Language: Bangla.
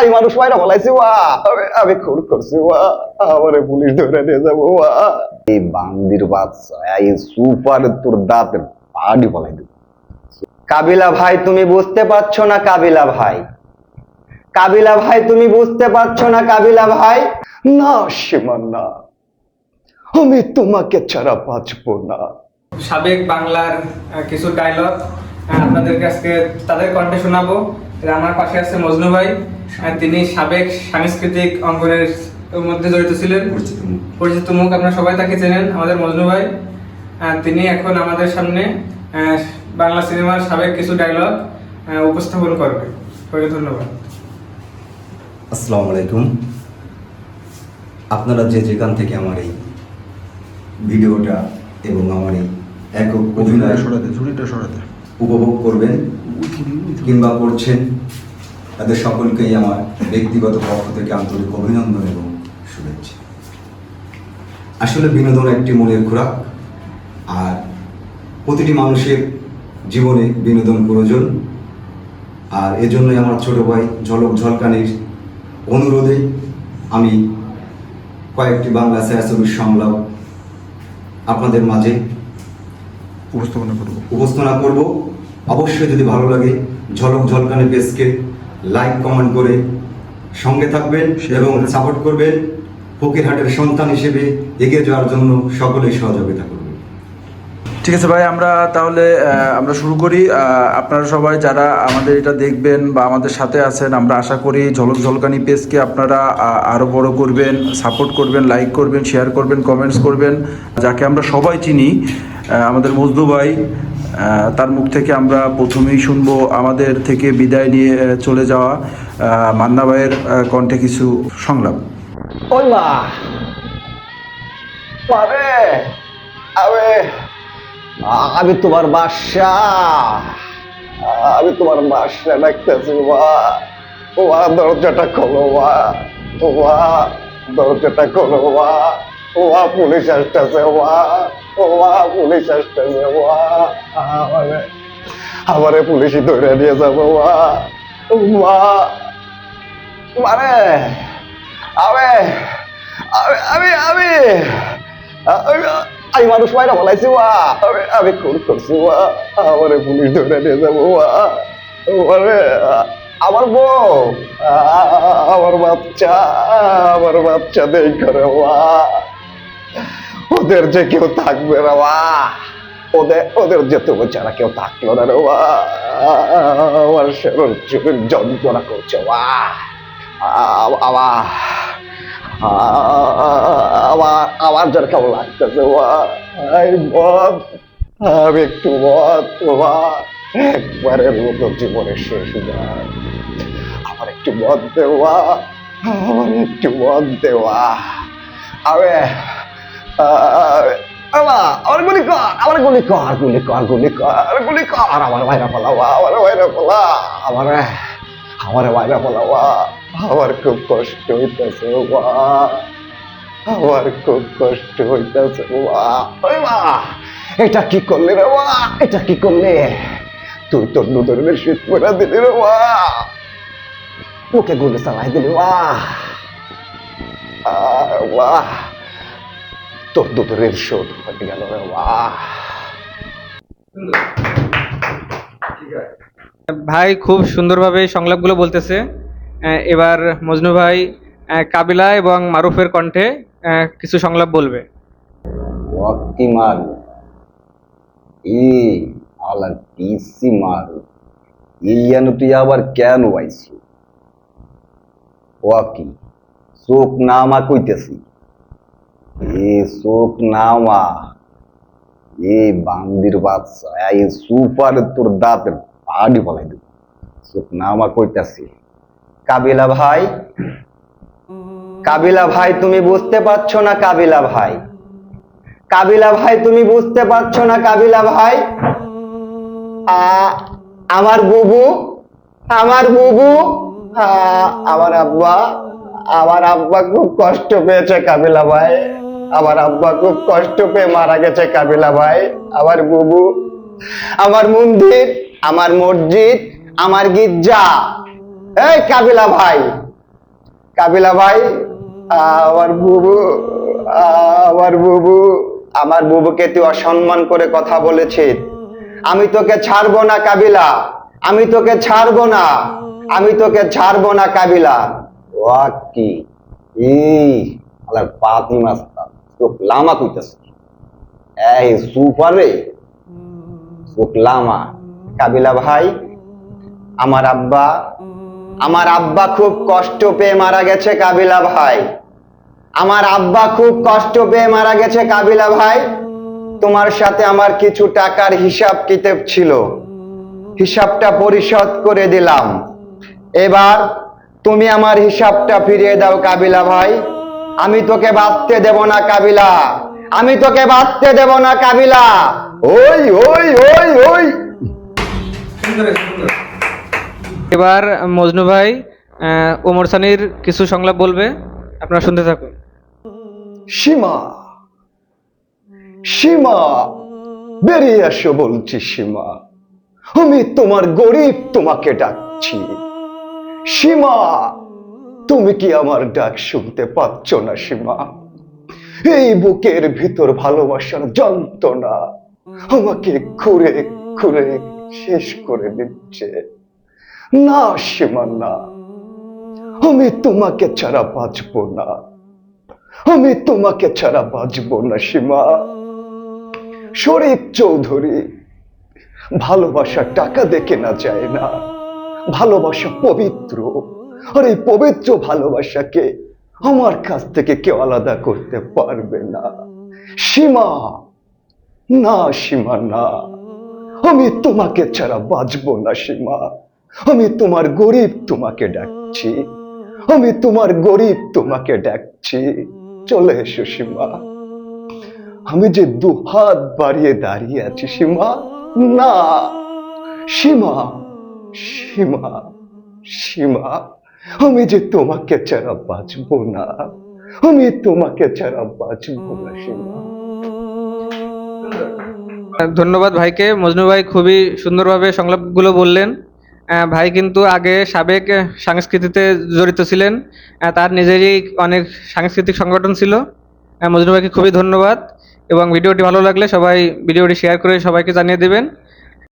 আমি মানুষ মাইরা বলাইছি আমি- খুন করছি আমারে পুলিশ ধরে নিয়ে যাব এই বান্দির বাচ্চা, এই সুপার তোর দাঁতের পাড়ি বলাই দেব। কাবিলা ভাই, তুমি বুঝতে পারছ না কাবিলা ভাই? কাবিলা ভাই, তুমি বুঝতে পারছ না কাবিলা ভাই? না, সীমানা। আমি তোমাকে ছাড়া বাঁচবো না। সাবেক বাংলার কিছু ডায়লগ আপনাদেরকে আজকে তাদের কণ্ঠে শোনাবো। আমার পাশে আছে মজনু ভাই তিনি সাবেক সাংস্কৃতিক অঙ্গনের মধ্যে জড়িত ছিলেন। পরিচিত মুখ। আপনারা সবাই তাকে চেনেন আমাদের মজনু ভাই। তিনি এখন আমাদের সামনে বাংলা সিনেমার সাবেক কিছু ডায়লগ উপস্থাপন করবে। সবাইকে ধন্যবাদ। আসসালামু আলাইকুম আপনারা যে যেখান থেকে আমার এই ভিডিওটা এবং আমার এই একক অভিনয় সরাতে ঝুড়িটা সরাতে। উপভোগ করবেন কিংবা করছেন তাদের সকলকেই আমার ব্যক্তিগত পক্ষ থেকে আন্তরিক অভিনন্দন এবং শুভেচ্ছা। আসলে বিনোদন একটি মনের খোরাক আর প্রতিটি মানুষের জীবনে বিনোদন প্রয়োজন। আর এজন্যই আমার ছোট ভাই ঝলক ঝলকানির অনুরোধে আমি কয়েকটি বাংলা ছায়াছবির সংলাপ আপনাদের মাঝে উপস্থাপনা করব। উপস্থাপনা করব। অবশ্যই যদি ভালো লাগে ঝলক ঝলকানি পেজকে লাইক কমেন্ট করে সঙ্গে থাকবেন এবং সাপোর্ট করবেন ফকিরহাটের সন্তান হিসেবে এগিয়ে যাওয়ার জন্য সকলেই সহযোগিতা করবেন। ঠিক আছে ভাই আমরা তাহলে আমরা শুরু করি। আপনারা সবাই যারা আমাদের এটা দেখবেন বা আমাদের সাথে আছেন আমরা আশা করি ঝলক ঝলকানি পেজকে আপনারা আরও বড় করবেন সাপোর্ট করবেন লাইক করবেন শেয়ার করবেন কমেন্টস করবেন। যাকে আমরা সবাই চিনি আমাদের মজদু ভাই তার মুখ থেকে আমরা প্রথমেই শুনব আমাদের থেকে বিদায় নিয়ে চলে যাওয়া মান্না ভাইয়ের কণ্ঠে কিছু সংলাপ। ওই আমি তোমার বাসা, আমি তোমার বাসা ডাকতেছি মা। ও দরজাটা খোলো, মা। ও দরজাটা খোলো, মা। ও মা পুলিশ আসতেছে মা ও মা পুলিশ আসতেছে মা আমারে আমারে পুলিশই যাব মা মা মানে আমি মানুষ মাইরা বলাইছি ওয়া আমি আমি করছি, ওয়া, আমারে পুলিশ ধরে নিয়ে যাব, ওয়া মানে আমার বউ আমার বাচ্চা আমার বাচ্চা দেই করে, ওয়া ওদের যে কেউ থাকবে না ওয়া ওদের ওদের যে তুমি ছাড়া কেউ থাকল না রে ওয়া আমার শরীর শরীর যন্ত্রণা করছে ওয়া আ- আবার আমার আমার যেন কেমন লাগতেছে আমি একটু মদ তোমা একবারের মতো জীবনের শেষ আমার একটু মদ দেওয়া আমার একটু মদ দেওয়া আমা আমার কর আমার গুলি কর গুলি কর গুলি কর কর আমার আমার আমার খুব কষ্ট হইতেছে ওয়া আমার খুব কষ্ট হইতেছে মা এটা কি করলি রে ওয়া এটা কি করলি? তুই তোর দুধরের শীত পরে দিলি রে ওয়া মুখে গুলি চালাই দিলি আহ, শোধ। হয়ে গেল। রে ভাই খুব সুন্দরভাবে সংলাপগুলো বলতেছে। এবার মজনু ভাই কাবিলা এবং মারুফের কণ্ঠে আহ, কিছু সংলাপ বলবে। ওয়াক্তি মারু এ আলা পিসি মারু। ইলিয়ানু তুই আবার কেন আইসু? ওয়াকি চোখ নামা কইতেছি। চোখ নামা এ বান্দির সুপার তোর পাড়ি বলাই দেব। কইতাছি, কাবিলা ভাই কাবিলা ভাই, তুমি বুঝতে পারছ না কাবিলা ভাই? কাবিলা ভাই, তুমি বুঝতে না কাবিলা ভাই? আমার বুবু আমার বুবু আমার আব্বা আমার আব্বা খুব কষ্ট পেয়েছে কাবিলা ভাই। আমার আব্বা খুব কষ্ট পেয়ে মারা গেছে কাবিলা ভাই, আমার বুবু, আমার মন্দির, আমার মসজিদ, আমার গির্জা। এই কাবিলা ভাই কাবিলা ভাই, আমার বুবু আমার বুবু, আমার বুবুকে তুই অসম্মান করে কথা বলেছিস। আমি তোকে ছাড়বো না কাবিলা, আমি তোকে ছাড়বো না, আমি তোকে ছাড়বো না কাবিলা। ওয়া কি ই আলার পাতি মাস্তা চোখ লামা কইতাছে। এই সুপারে চোখ লামা। কাবিলা ভাই, আমার আব্বা আমার আব্বা খুব কষ্ট পেয়ে মারা গেছে কাবিলা ভাই। আমার আব্বা খুব কষ্ট পেয়ে মারা গেছে কাবিলা ভাই। তোমার সাথে আমার কিছু টাকার হিসাব কিতাব ছিল। হিসাবটা পরিশোধ করে দিলাম। এবার তুমি আমার হিসাবটা ফিরিয়ে দাও কাবিলা ভাই। আমি তোকে বাঁচতে দেব না কাবিলা। আমি তোকে বাঁচতে দেব না কাবিলা। ওই ওই ওই ওই। এবার মজনু ভাই ওমর সানির কিছু সংলাপ বলবে আপনারা শুনতে থাকুন। সীমা সীমা বেরিয়ে আসো বলছি সীমা। আমি তোমার গরিব তোমাকে ডাকছি। সীমা তুমি কি আমার ডাক শুনতে পাচ্ছ না, সীমা? এই বুকের ভিতর ভালোবাসার যন্ত্রণা আমাকে ঘুরে ঘুরে শেষ করে দিচ্ছে। না, সীমা, না। আমি তোমাকে ছাড়া বাঁচবো না। আমি তোমাকে ছাড়া বাঁচবো না, সীমা। শরীফ চৌধুরী ভালোবাসা টাকা দেখে না যায় না। ভালোবাসা পবিত্র। আর এই পবিত্র ভালোবাসাকে আমার কাছ থেকে কেউ আলাদা করতে পারবে না। সীমা না সীমা না। আমি তোমাকে ছাড়া বাঁচবো না, সীমা। আমি তোমার গরিব তোমাকে ডাকছি। আমি তোমার গরিব তোমাকে ডাকছি। চলে এসো, সীমা। আমি যে দুহাত বাড়িয়ে দাঁড়িয়ে আছি, সীমা, না। সীমা সীমা সীমা। আমি যে তোমাকে ছাড়া বাঁচবো না, আমি তোমাকে ছাড়া বাঁচবো না ধন্যবাদ ভাইকে। মজনু ভাই খুবই সুন্দরভাবে সংলাপগুলো বললেন। ভাই কিন্তু আগে সাবেক সংস্কৃতিতে জড়িত ছিলেন। তার নিজেরই অনেক সাংস্কৃতিক সংগঠন ছিল। মজনু ভাইকে খুবই ধন্যবাদ। এবং ভিডিওটি ভালো লাগলে সবাই ভিডিওটি শেয়ার করে সবাইকে জানিয়ে দেবেন।